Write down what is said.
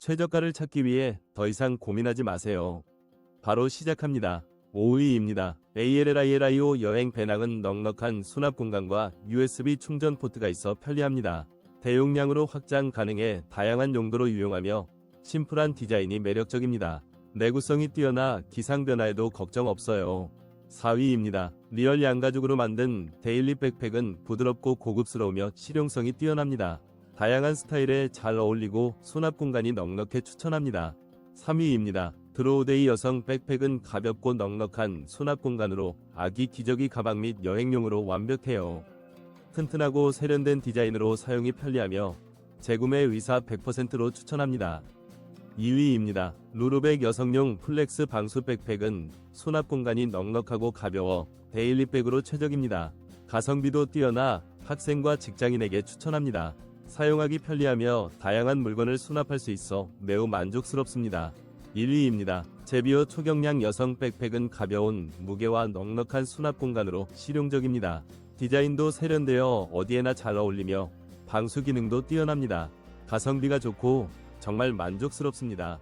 최저가를 찾기 위해 더 이상 고민하지 마세요. 바로 시작합니다. 5위입니다. ALLILIO 여행 배낭은 넉넉한 수납 공간과 USB 충전 포트가 있어 편리합니다. 대용량으로 확장 가능해 다양한 용도로 유용하며 심플한 디자인이 매력적입니다. 내구성이 뛰어나 기상 변화에도 걱정 없어요. 4위입니다. 리얼 양가죽으로 만든 데일리 백팩은 부드럽고 고급스러우며 실용성이 뛰어납니다. 다양한 스타일에 잘 어울리고 수납 공간이 넉넉해 추천합니다. 3위입니다. 드로우데이 여성 백팩은 가볍고 넉넉한 수납 공간으로 아기 기저귀 가방 및 여행용으로 완벽해요. 튼튼하고 세련된 디자인으로 사용이 편리하며 재구매 의사 100%로 추천합니다. 2위입니다. 루루백 여성용 플렉스 방수 백팩은 수납 공간이 넉넉하고 가벼워 데일리백으로 최적입니다. 가성비도 뛰어나 학생과 직장인에게 추천합니다. 사용하기 편리하며 다양한 물건을 수납할 수 있어 매우 만족스럽습니다. 1위입니다. 제비오 초경량 여성 백팩은 가벼운 무게와 넉넉한 수납 공간으로 실용적입니다. 디자인도 세련되어 어디에나 잘 어울리며 방수 기능도 뛰어납니다. 가성비가 좋고 정말 만족스럽습니다.